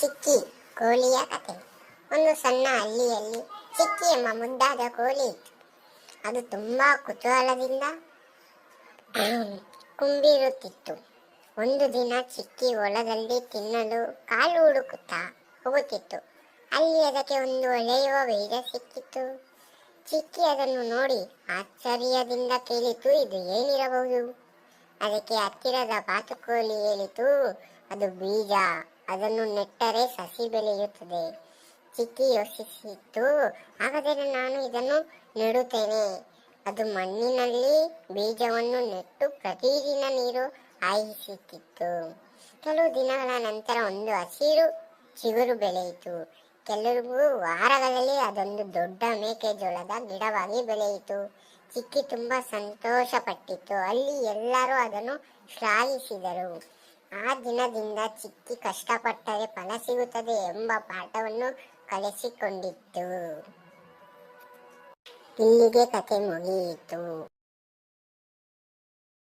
ಚಿಕ್ಕಿ ಕೋಳಿಯ ಕತೆ. ಒಂದು ಸಣ್ಣ ಹಳ್ಳಿಯಲ್ಲಿ ಚಿಕ್ಕಿ ಎಂಬ ಮುದ್ದಾದ ಕೋಳಿ ಇತ್ತು. ಅದು ತುಂಬ ಕುತೂಹಲದಿಂದ ಕುಂಬಿರುತ್ತಿತ್ತು. ಒಂದು ದಿನ ಚಿಕ್ಕಿ ಹೊಲದಲ್ಲಿ ತಿನ್ನಲು ಕಾಲು ಹುಡುಕುತ್ತಾ ಹೋಗುತ್ತಿತ್ತು. ಅಲ್ಲಿ ಅದಕ್ಕೆ ಒಂದು ಒಳೆಯುವ ಬೀಜ ಸಿಕ್ಕಿತ್ತು ಚಿಕ್ಕಿ ಅದನ್ನು ನೋಡಿ ಆಶ್ಚರ್ಯದಿಂದ ಕೇಳಿತು, ಇದು ಏನಿರಬಹುದು? ಅದಕ್ಕೆ ಹತ್ತಿರದ ಬಾತುಕೋಳಿ ಹೇಳಿತು, ಅದು ಬೀಜ. ಅದನ್ನು ನೆಟ್ಟರೆ ಸಸಿ ಬೆಳೆಯುತ್ತದೆ. ಚಿಕ್ಕಿ ಯೋಚಿಸಿತ್ತು ಹಾಗಾದರೆ ನಾನು ಇದನ್ನು ನೆಡುತ್ತೇನೆ. ಅದು ಮಣ್ಣಿನಲ್ಲಿ ಬೀಜವನ್ನು ನೆಟ್ಟು ಪ್ರತಿದಿನ ನೀರು ಹಾಯಿಸುತ್ತಿತ್ತು. ಕೆಲವು ದಿನಗಳ ನಂತರ ಒಂದು ಹಸಿರು ಚಿಗುರು ಬೆಳೆಯಿತು. ಕೆಲವು ವಾರಗಳಲ್ಲಿ ಅದೊಂದು ದೊಡ್ಡ ಮೇಕೆಜೋಳದ ಗಿಡವಾಗಿ ಬೆಳೆಯಿತು. ಚಿಕ್ಕಿ ತುಂಬಾ ಸಂತೋಷಪಟ್ಟಿತ್ತು. ಅಲ್ಲಿ ಎಲ್ಲರೂ ಅದನ್ನು ಶ್ಲಾಘಿಸಿದರು. ಆ ದಿನದಿಂದ ಚಿಕ್ಕಿ ಕಷ್ಟಪಟ್ಟರೆ ಫಲ ಸಿಗುತ್ತದೆ ಎಂಬ ಪಾಠವನ್ನು ಕಲಿಸಿಕೊಂಡಿತ್ತು. ಇಲ್ಲಿಗೆ ಕತೆ ಮುಗಿಯಿತು.